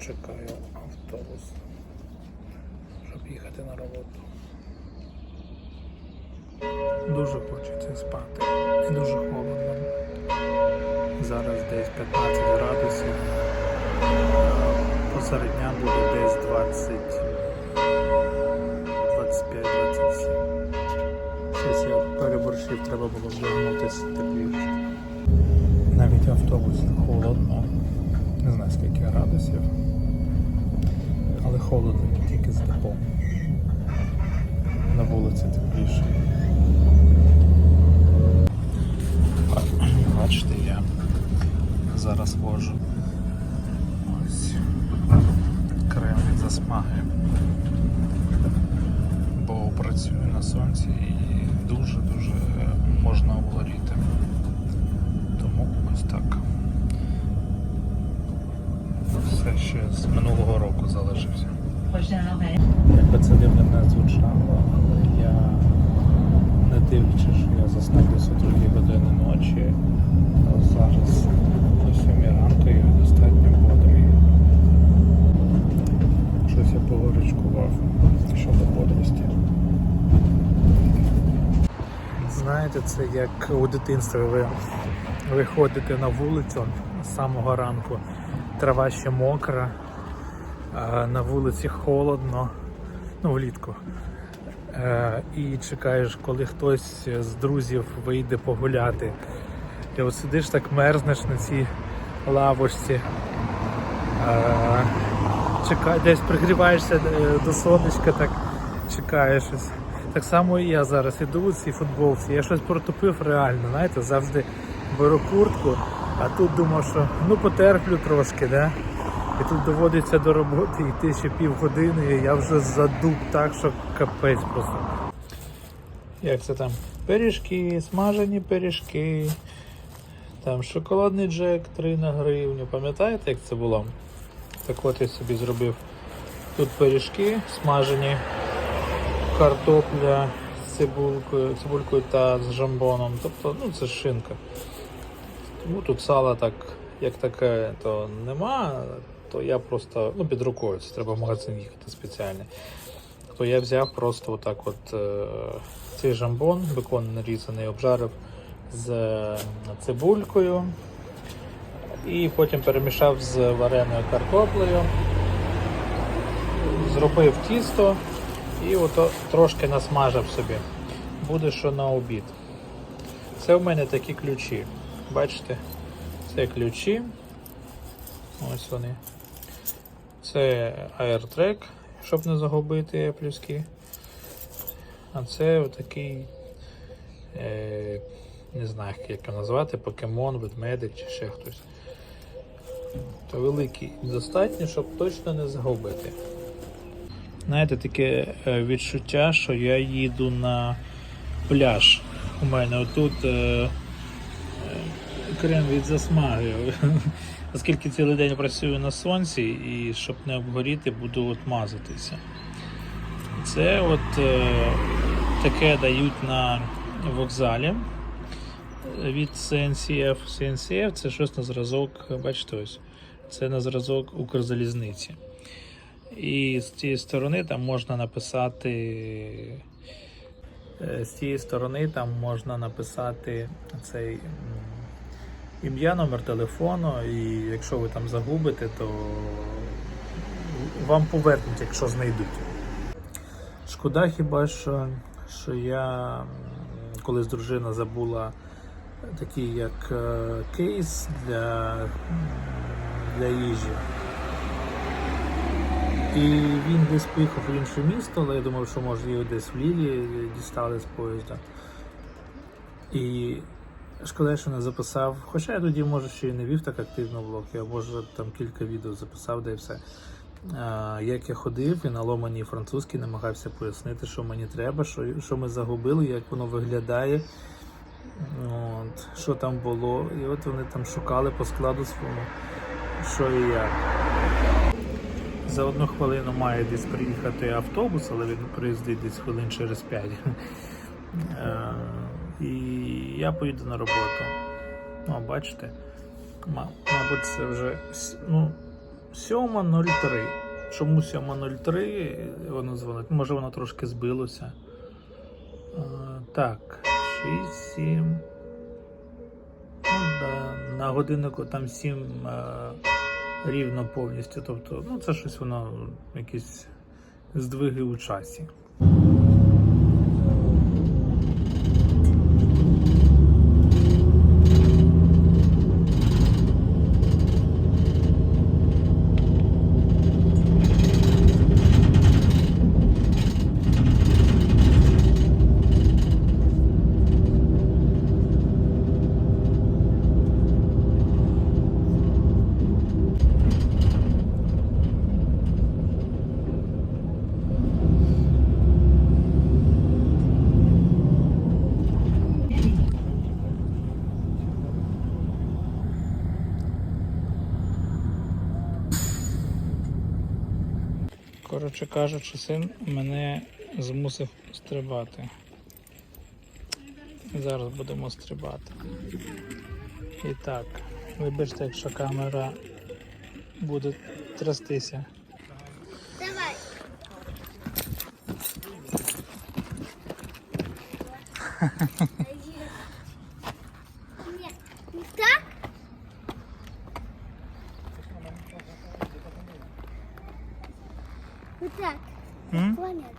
чекаю автобус, щоб їхати на роботу. Дуже хочеться спати і дуже холодно. Зараз десь 15 градусів. Посеред дня буде десь 20, 25-27. Щось я переборщив, треба було вдягнутися тепліше. Навіть в автобусі холодно. Не знаю скільки градусів. Холодно тільки з депом. На вулиці тепліше. Бачите, я зараз вожу ось крем від засмаги. Бо працюю на сонці і дуже-дуже можна обгоріти. Тому ось так. Все ще з минулого року залишився. Якби це дивно не звучало, але я не дивлячись, що я заснув десь о другій години ночі, зараз о сьомій ранку я достатньо бодрий. Щось я погорячкував щодо бодрості. Знаєте, це як у дитинстві ви виходите на вулицю з самого ранку, трава ще мокра, на вулиці холодно, ну влітку. Е, І чекаєш, коли хтось з друзів вийде погуляти. І от сидиш так мерзнеш на цій лавочці. Е, Чекай, десь пригріваєшся е, до сонечка, так чекаєш. щось. Так само і я зараз іду у цій футболці. Я щось протупив реально, знаєте, завжди беру куртку, а тут думав, що ну потерплю трошки, да? І тут доводиться до роботи йти ще півгодини, і я вже задуб так, що капець просто. Як це там? Пиріжки, смажені пиріжки, там шоколадний джек 3 на гривню. Пам'ятаєте, як це було? Так от я собі зробив тут пиріжки смажені, картопля з цибулькою, цибулькою та з жамбоном. Тобто, ну це шинка. Тому тут сала так, як таке, то нема, то я просто ну, під рукою, це треба в магазин їхати спеціальний. То я взяв просто отак от е, цей жамбон, бекон нарізаний, обжарив з е, цибулькою і потім перемішав з вареною картоплею, зробив тісто і ото трошки насмажив собі. Буде що на обід. Це в мене такі ключі. Бачите? Це ключі. Ось вони. Це AirTrack, щоб не загубити плюски. А це отакий, е, не знаю, як його назвати, покемон, ведмедик чи ще хтось. То великий достатньо, щоб точно не загубити. Знаєте, таке е, відчуття, що я їду на пляж. У мене отут е, крем від засмаги. Оскільки цілий день працюю на сонці і щоб не обгоріти, буду от мазатися. Це от е, таке дають на вокзалі від CNCF. CNCF це щось на зразок, бачите ось, це на зразок Укрзалізниці. І з цієї сторони там можна написати. е, З цієї сторони там можна написати цей ім'я, номер телефону, і якщо ви там загубите, то вам повернуть, якщо знайдуть. Шкода хіба що, що я колись дружина забула такий як е, кейс для, для їжі. І він десь поїхав в інше місто, але я думав, що може його десь в Лілі дістали з поїзда. І Шкода, що не записав. Хоча я тоді, може, ще й не вів так активно влог, я може там кілька відео записав, де і все. А, як я ходив і на ломаній французькій намагався пояснити, що мені треба, що що ми загубили, як воно виглядає, от, що там було. І от вони там шукали по складу своєму, що і як. За одну хвилину має десь приїхати автобус, але він приїздить десь хвилин через 5. І я поїду на роботу. Ну, бачите, ма- мабуть, це вже ну, 7.03. Чому 7.03 воно дзвонить? Може воно трошки збилося. Е, Так, 6, 7. Ну, да. На годиннику там 7 е, рівно повністю. Тобто, ну це щось воно якісь здвиги у часі. Коротше кажучи, син мене змусив стрибати. Зараз будемо стрибати. І так, вибачте, якщо камера буде трястися. Давай. Нет, 是在外面